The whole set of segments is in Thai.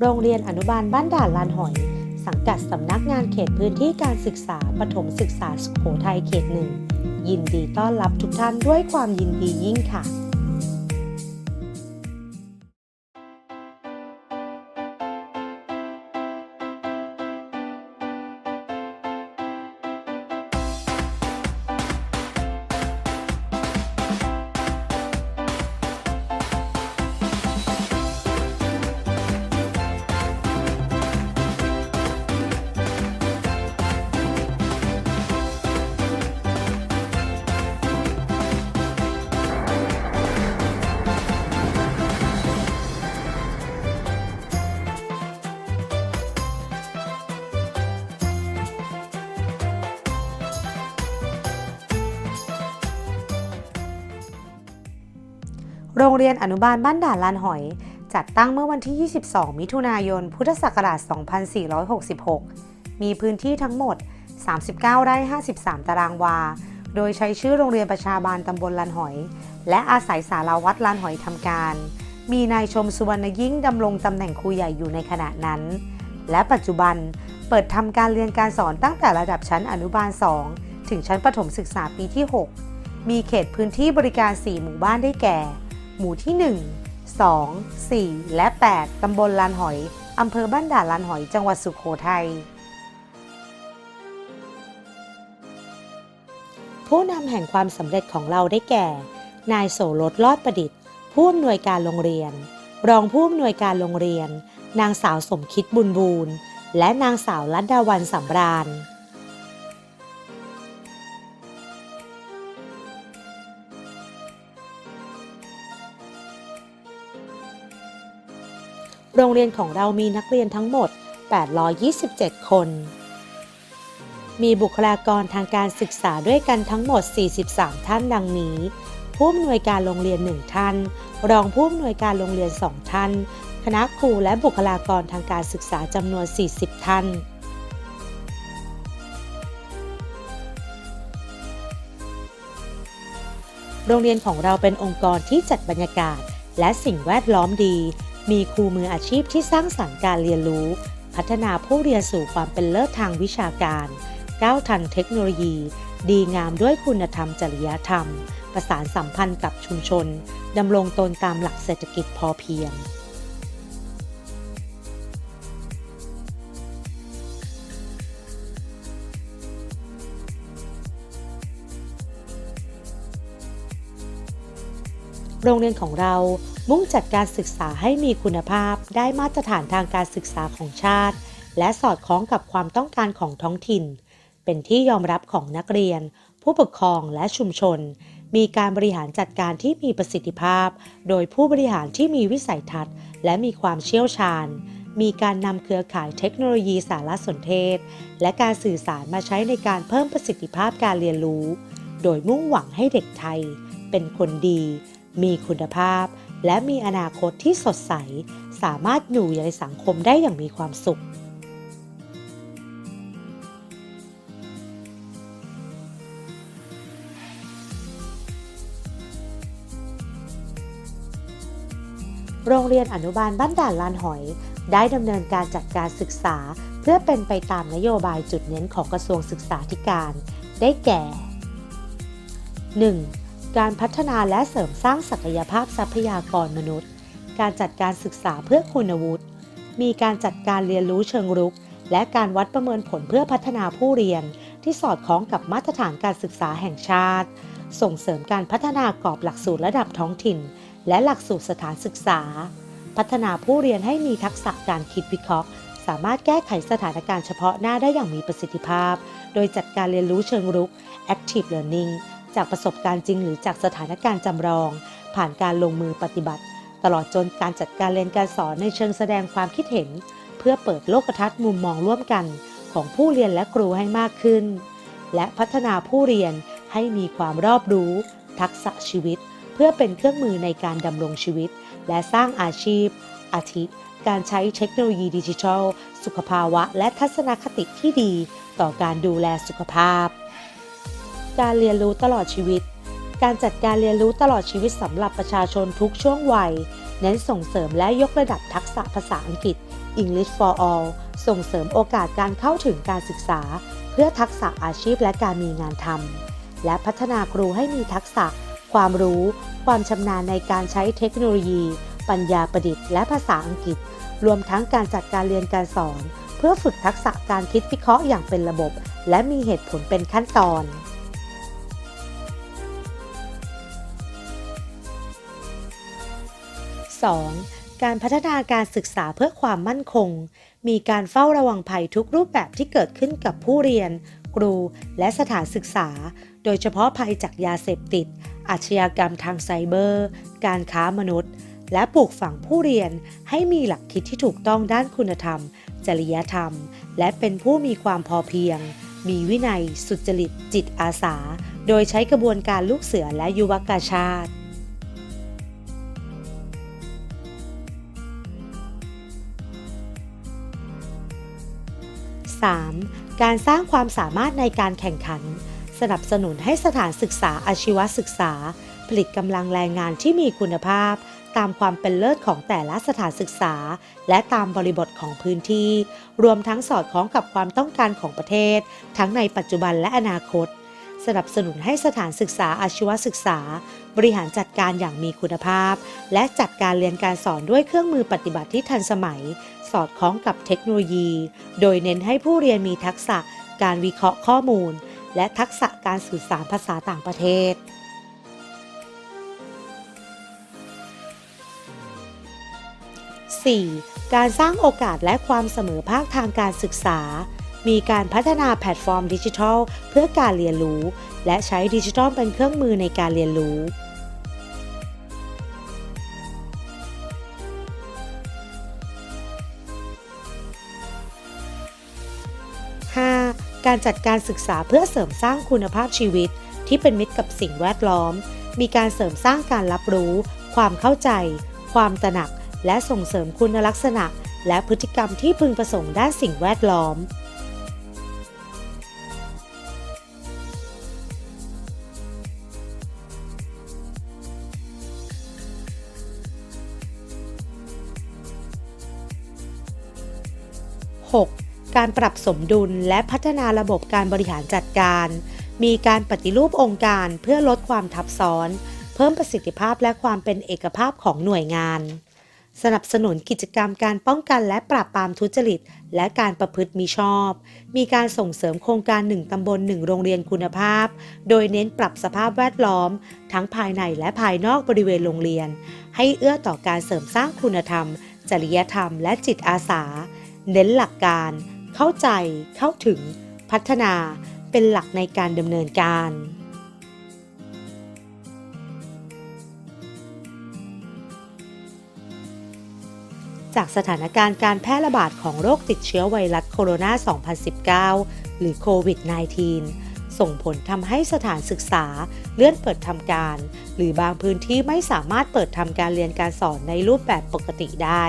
โรงเรียนอนุบาลบ้านด่านลานหอย สังกัดสำนักงานเขตพื้นที่การศึกษาปฐมศึกษาสุโขทัยเขตหนึ่งยินดีต้อนรับทุกท่านด้วยความยินดียิ่งค่ะ รงเรียนอนุบาลบ้านด่านลานหอย จัดตั้งเมื่อวันที่ 22 มิถุนายน พุทธศักราช 2466 มีพื้นที่ทั้งหมด 39 ไร่ 53 ตารางวา โดยใช้ชื่อโรงเรียนประชาบาลตำบลลานหอย และอาศัยสาราวัดลานหอยทำการ มีนายชมสุวรรณยิ่งดำรงตำแหน่งครูใหญ่อยู่ในขณะนั้น และปัจจุบันเปิดทำการเรียนการสอนตั้งแต่ระดับชั้นอนุบาล 2 ถึงชั้นประถมศึกษาปีที่ 6 มีเขตพื้นที่บริการ 4 หมู่บ้านได้แก่ หมู่ที่ 1 2 4 และ 8 ตำบลลานหอย อำเภอบ้านด่านลานหอย จังหวัดสุโขทัย ผู้นำแห่งความสำเร็จของเราได้แก่ นายโสรสลอดประดิษฐ์ ผู้อำนวยการโรงเรียน รองผู้อำนวยการโรงเรียน นางสาวสมคิดบุญบูรณ์ และนางสาวลัดดาวันสำราญ โรงเรียนของเรามีนักเรียนทั้งหมด 827 คน มีบุคลากรทางการศึกษาด้วยกันทั้งหมด 43 ท่านดังนี้ ผู้อำนวยการโรงเรียน 1 ท่าน รองผู้อำนวยการโรงเรียน 2 ท่าน คณะครูและบุคลากรทางการศึกษาจำนวน 40 ท่านโรงเรียนของเราเป็นองค์กรที่จัดบรรยากาศและสิ่งแวดล้อมดี มีครูมืออาชีพที่สร้างสรรค์การเรียนรู้ พัฒนาผู้เรียนสู่ความเป็นเลิศทางวิชาการ ก้าวทันเทคโนโลยี ดีงามด้วยคุณธรรมจริยธรรม ประสานสัมพันธ์กับชุมชน ดำรงตนตามหลักเศรษฐกิจพอเพียงโรงเรียนของเรา มุ่งจัดการศึกษาให้มีคุณภาพได้มาตรฐานทางการศึกษาของชาติ และสอดคล้องกับความต้องการของท้องถิ่น เป็นที่ยอมรับของนักเรียน ผู้ปกครองและชุมชน มีการบริหารจัดการที่มีประสิทธิภาพ โดยผู้บริหารที่มีวิสัยทัศน์ และมีความเชี่ยวชาญ มีการนำเครือข่ายเทคโนโลยีสารสนเทศ และการสื่อสารมาใช้ในการเพิ่มประสิทธิภาพการเรียนรู้ โดยมุ่งหวังให้เด็กไทย เป็นคนดี มีคุณภาพ และมีอนาคตที่สดใส สามารถอยู่ในสังคมได้อย่างมีความสุขโรงเรียนอนุบาลบ้านด่านลานหอย ได้ดำเนินการจัดการศึกษา เพื่อเป็นไปตามนโยบายจุดเน้นของกระทรวงศึกษาธิการ ได้แก่ 1. การพัฒนาและเสริมสร้างศักยภาพทรัพยากรมนุษย์ การจัดการศึกษาเพื่อคุณวุฒิ มีการจัดการเรียนรู้เชิงรุก และการวัดประเมินผลเพื่อพัฒนาผู้เรียน ที่สอดคล้องกับมาตรฐานการศึกษาแห่งชาติ ส่งเสริมการพัฒนากรอบหลักสูตรระดับท้องถิ่น และหลักสูตรสถานศึกษา พัฒนาผู้เรียนให้มีทักษะการคิดวิเคราะห์ สามารถแก้ไขสถานการณ์เฉพาะหน้าได้อย่างมีประสิทธิภาพ โดยจัดการเรียนรู้เชิงรุก active learning จากประสบการณ์จริงหรือจากสถานการณ์จำลอง ผ่านการลงมือปฏิบัติ ตลอดจนการจัดการเรียนการสอนในเชิงแสดงความคิดเห็น เพื่อเปิดโลกทัศน์มุมมองร่วมกัน ของผู้เรียนและครูให้มากขึ้น และพัฒนาผู้เรียนให้มีความรอบรู้ ทักษะชีวิต เพื่อเป็นเครื่องมือในการดำรงชีวิต และสร้างอาชีพ อาทิ การใช้เทคโนโลยีดิจิทัล สุขภาวะ และทัศนคติที่ดี ต่อการดูแลสุขภาพ การเรียนรู้ตลอดชีวิต การจัดการเรียนรู้ตลอดชีวิตสำหรับประชาชนทุกช่วงวัย เน้นส่งเสริมและยกระดับทักษะภาษาอังกฤษ English for All ส่งเสริมโอกาสการเข้าถึงการศึกษา เพื่อทักษะอาชีพและการมีงานทำและพัฒนาครูให้มีทักษะ ความรู้ ความชำนาญในการใช้เทคโนโลยี ปัญญาประดิษฐ์และภาษาอังกฤษ รวมทั้งการจัดการเรียนการสอน เพื่อฝึกทักษะการคิดวิเคราะห์อย่างเป็นระบบ และมีเหตุผลเป็นขั้นตอน 2. การพัฒนาการศึกษาเพื่อความมั่นคง มีการเฝ้าระวังภัยทุกรูปแบบที่เกิดขึ้นกับผู้เรียน ครู และสถานศึกษา โดยเฉพาะภัยจากยาเสพติด อาชญากรรมทางไซเบอร์ การค้ามนุษย์ และปลูกฝังผู้เรียนให้มีหลักคิดที่ถูกต้องด้านคุณธรรม จริยธรรม และเป็นผู้มีความพอเพียง มีวินัย สุจริต จิตอาสา โดยใช้กระบวนการลูกเสือและยุวกาชาติ 3. การสร้างความสามารถในการแข่งขัน สนับสนุนให้สถานศึกษาอาชีวศึกษา ผลิตกำลังแรงงานที่มีคุณภาพ ตามความเป็นเลิศของแต่ละสถานศึกษา และตามบริบทของพื้นที่ รวมทั้งสอดคล้องกับความต้องการของประเทศ ทั้งในปัจจุบันและอนาคต สนับสนุนให้สถานศึกษาอาชีวศึกษา บริหารจัดการอย่างมีคุณภาพ และจัดการเรียนการสอนด้วยเครื่องมือปฏิบัติที่ทันสมัย สอดคล้องกับเทคโนโลยี โดยเน้นให้ผู้เรียนมีทักษะการวิเคราะห์ข้อมูล และทักษะการสื่อสารภาษาต่างประเทศ 4. การสร้างโอกาสและความเสมอภาคทางการศึกษา มีการพัฒนาแพลตฟอร์มดิจิทัล เพื่อการเรียนรู้ และใช้ดิจิทัลเป็นเครื่องมือในการเรียนรู้ 5. การจัดการศึกษาเพื่อเสริมสร้างคุณภาพชีวิต ที่เป็นมิตรกับสิ่งแวดล้อม มีการเสริมสร้างการรับรู้ ความเข้าใจ ความตระหนัก และส่งเสริมคุณลักษณะ และพฤติกรรมที่พึงประสงค์ด้านสิ่งแวดล้อม การปรับสมดุลและพัฒนาระบบการบริหารจัดการ มีการปฏิรูปองค์การเพื่อลดความทับซ้อน เพิ่มประสิทธิภาพและความเป็นเอกภาพของหน่วยงาน สนับสนุนกิจกรรมการป้องกันและปราบปรามทุจริต และการประพฤติมิชอบ มีการส่งเสริมโครงการ 1 ตำบล 1 โรงเรียนคุณภาพ โดยเน้นปรับสภาพแวดล้อม ทั้งภายในและภายนอกบริเวณโรงเรียน ให้เอื้อต่อการเสริมสร้างคุณธรรม จริยธรรม และจิตอาสาเน้นหลักการ เข้าใจเข้าถึงพัฒนาเป็นหลักในการดำเนินการ จากสถานการณ์การแพร่ระบาดของโรคติดเชื้อไวรัสโคโรนา 2019 หรือโควิด -19 ส่งผลทำให้สถานศึกษาเลื่อนเปิดทำการ หรือบางพื้นที่ไม่สามารถเปิดทำการเรียนการสอนในรูปแบบปกติได้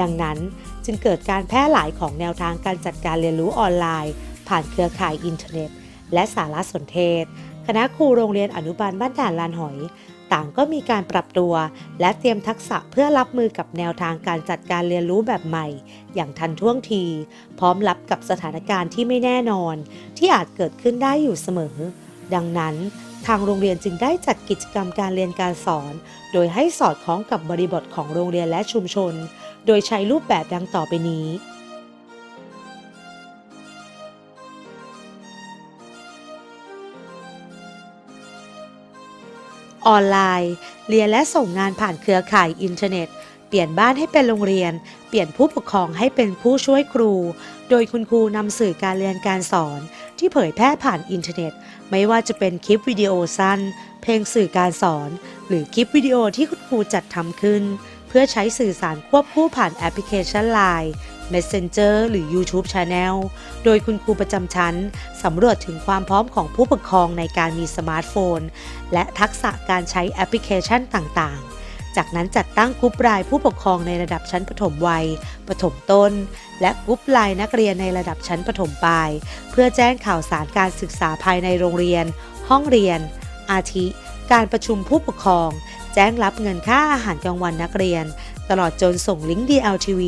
ดังนั้น จึงเกิดการแพร่หลายของแนวทางการจัดการเรียนรู้ออนไลน์ ผ่านเครือข่ายอินเทอร์เน็ต และสารสนเทศ คณะครูโรงเรียนอนุบาลบ้านด่านลานหอย ต่างก็มีการปรับตัว และเตรียมทักษะเพื่อรับมือกับแนวทางการจัดการเรียนรู้แบบใหม่ อย่างทันท่วงที พร้อมรับกับสถานการณ์ที่ไม่แน่นอน ที่อาจเกิดขึ้นได้อยู่เสมอ ดังนั้นทางโรงเรียนจึงได้จัดกิจกรรมการเรียนการสอน โดยให้สอดคล้องกับบริบทของโรงเรียนและชุมชน โดยใช้รูปแบบดังต่อไปนี้ ออนไลน์ เรียนและส่งงานผ่านเครือข่ายอินเทอร์เน็ต เปลี่ยนบ้านให้เป็นโรงเรียน เปลี่ยนผู้ปกครองให้เป็นผู้ช่วยครู โดยคุณครูนำสื่อการเรียนการสอน ที่เผยแพร่ผ่านอินเทอร์เน็ต ไม่ว่าจะเป็นคลิปวิดีโอสั้น เพลงสื่อการสอน หรือคลิปวิดีโอที่คุณครูจัดทำขึ้น พื่อใช้สื่อสารควบคู่ผ่านแอปพลิเคชัน Line Messenger หรือ YouTube Channel โดยคุณครูประจำชั้นสำรวจถึงความพร้อมของผู้ปกครองในการมีสมาร์ทโฟน และทักษะการใช้แอปพลิเคชันต่างๆ จากนั้นจัดตั้งกรุ๊ปรายผู้ปกครองในระดับชั้นประถมวัย ประถมต้น และกรุ๊ปไลน์นักเรียนในระดับชั้นประถมปลาย เพื่อแจ้งข่าวสารการศึกษาภายในโรงเรียน ห้องเรียน อาทิ การประชุมผู้ปกครอง แจ้งรับเงินค่าอาหารกลางวันนักเรียน ตลอดจนส่งลิงก์ DLTV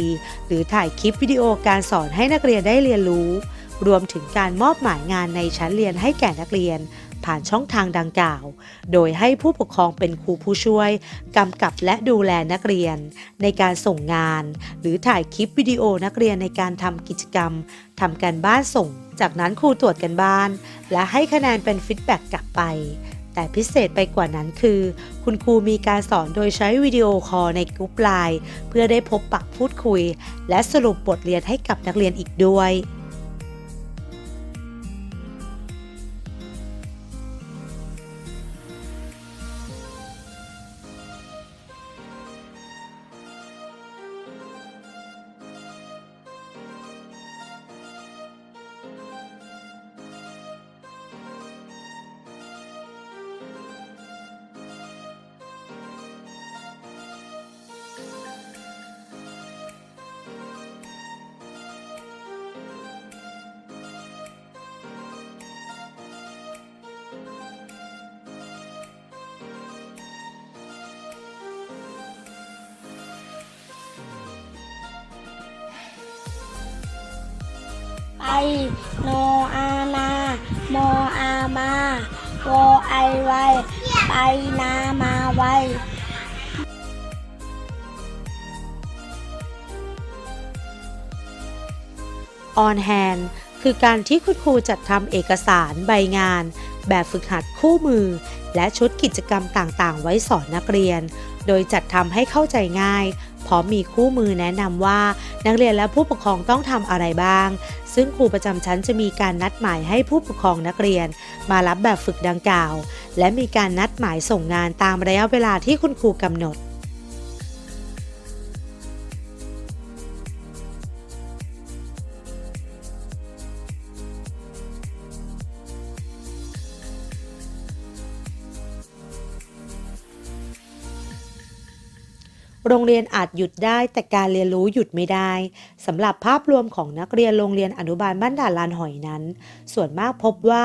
หรือถ่ายคลิปวิดีโอการสอนให้นักเรียนได้เรียนรู้ รวมถึงการมอบหมายงานในชั้นเรียนให้แก่นักเรียน ผ่านช่องทางดังกล่าว โดยให้ผู้ปกครองเป็นครูผู้ช่วย กำกับและดูแลนักเรียน ในการส่งงาน หรือถ่ายคลิปวิดีโอนักเรียนในการทำกิจกรรมทำการบ้านส่ง จากนั้นครูตรวจกันบ้าน และให้คะแนนเป็นฟีดแบ็กกลับไป แต่พิเศษไปกว่านั้นคือ คุณครูมีการสอนโดยใช้วิดีโอคอลในกลุ่มไลน์เพื่อได้พบปะพูดคุย และสรุปบทเรียนให้กับนักเรียนอีกด้วย ไปโนอานา โมอามา โวไอไว ไปนามาไว on hand คือการที่คุณครูจัดทำเอกสารใบงาน แบบฝึกหัดคู่มือ และชุดกิจกรรมต่างๆ ไว้สอนนักเรียน โดยจัดทำให้เข้าใจง่าย พร้อมมีคู่มือแนะนำว่า นักเรียนและผู้ปกครองต้องทำอะไรบ้าง ซึ่งครูประจำชั้นจะมีการนัดหมายให้ผู้ปกครองนักเรียน มารับแบบฝึกดังกล่าว และมีการนัดหมายส่งงานตามระยะเวลาที่คุณครูกำหนด โรงเรียนอาจหยุดได้แต่การเรียนรู้หยุดไม่ได้สำหรับภาพรวมของนักเรียนโรงเรียนอนุบาลบ้านด่านลานหอยนั้น ส่วนมากพบว่า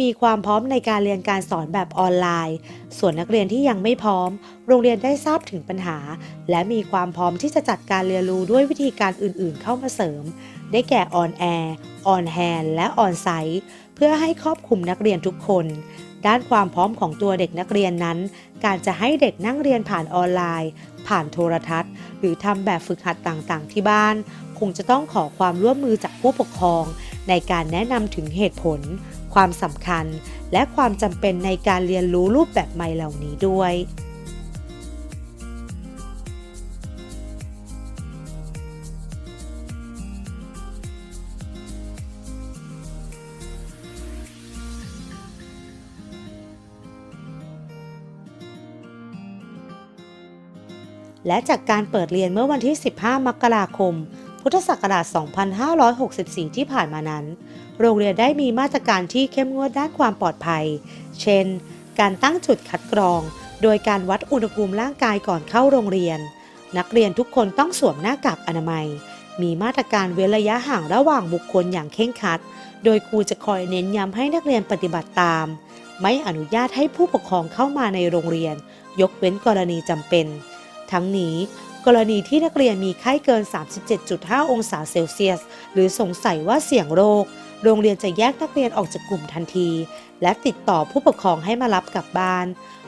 มีความพร้อมในการเรียนการสอนแบบออนไลน์ ส่วนนักเรียนที่ยังไม่พร้อม โรงเรียนได้ทราบถึงปัญหา และมีความพร้อมที่จะจัดการเรียนรู้ด้วยวิธีการอื่นๆ เข้ามาเสริม ได้แก่ออนแอร์ออนแฮนและออนไซต์เพื่อให้ครอบคลุมนักเรียนทุกคน ด้านความพร้อมของตัวเด็กนักเรียนนั้น การจะให้เด็กนั่งเรียนผ่านออนไลน์ ผ่านโทรทัศน์ หรือทำแบบฝึกหัดต่างๆ ที่บ้าน คงจะต้องขอความร่วมมือจากผู้ปกครอง ในการแนะนำถึงเหตุผล ความสำคัญ และความจำเป็นในการเรียนรู้รูปแบบใหม่เหล่านี้ด้วย และจากการเปิดเรียนเมื่อวันที่ 15 มกราคม พุทธศักราช 2564 ที่ผ่านมานั้น โรงเรียนได้มีมาตรการที่เข้มงวดด้านความปลอดภัย เช่น การตั้งจุดคัดกรอง โดยการวัดอุณหภูมิร่างกายก่อนเข้าโรงเรียน นักเรียนทุกคนต้องสวมหน้ากากอนามัย มีมาตรการเว้นระยะห่างระหว่างบุคคลอย่างเคร่งครัด โดยครูจะคอยเน้นย้ำให้นักเรียนปฏิบัติตาม ไม่อนุญาตให้ผู้ปกครองเข้ามาในโรงเรียน ยกเว้นกรณีจำเป็น ทั้งนี้ กรณีที่นักเรียนมีไข้เกิน 37.5 องศาเซลเซียส หรือสงสัยว่าเสี่ยงโรค โรงเรียนจะแยกนักเรียนออกจากกลุ่มทันที และติดต่อผู้ปกครองให้มารับกลับบ้าน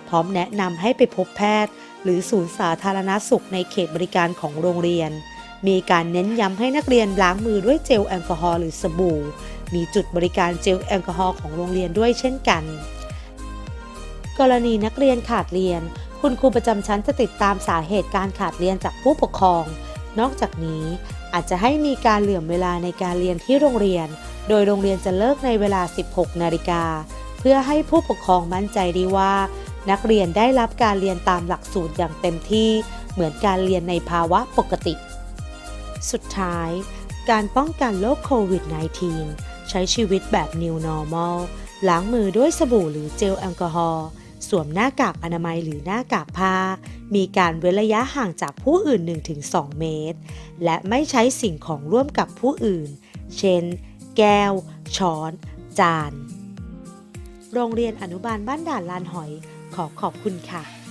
พร้อมแนะนำให้ไปพบแพทย์ หรือศูนย์สาธารณสุขในเขตบริการของโรงเรียน มีการเน้นย้ำให้นักเรียนล้างมือด้วยเจลแอลกอฮอล์หรือสบู่ มีจุดบริการเจลแอลกอฮอล์ของโรงเรียนด้วยเช่นกัน กรณีนักเรียนขาดเรียน คุณครูประจำชั้นจะติดตามสาเหตุการขาดเรียนจากผู้ปกครอง นอกจากนี้อาจจะให้มีการเหลื่อมเวลาในการเรียนที่โรงเรียน โดยโรงเรียนจะเลิกในเวลา 16 นาฬิกา เพื่อให้ผู้ปกครองมั่นใจได้ว่า นักเรียนได้รับการเรียนตามหลักสูตรอย่างเต็มที่ เหมือนการเรียนในภาวะปกติ สุดท้าย การป้องกันโรคโควิด -19 ใช้ชีวิตแบบ New Normal ล้างมือด้วยสบู่หรือเจลแอลกอฮอล์ สวมหน้ากากอนามัยหรือหน้ากากผ้า มีการเว้นระยะห่างจากผู้อื่น 1-2 เมตร และไม่ใช้สิ่งของร่วมกับผู้อื่น เช่น แก้ว ช้อน จาน โรงเรียนอนุบาลบ้านด่านลานหอย ขอขอบคุณค่ะ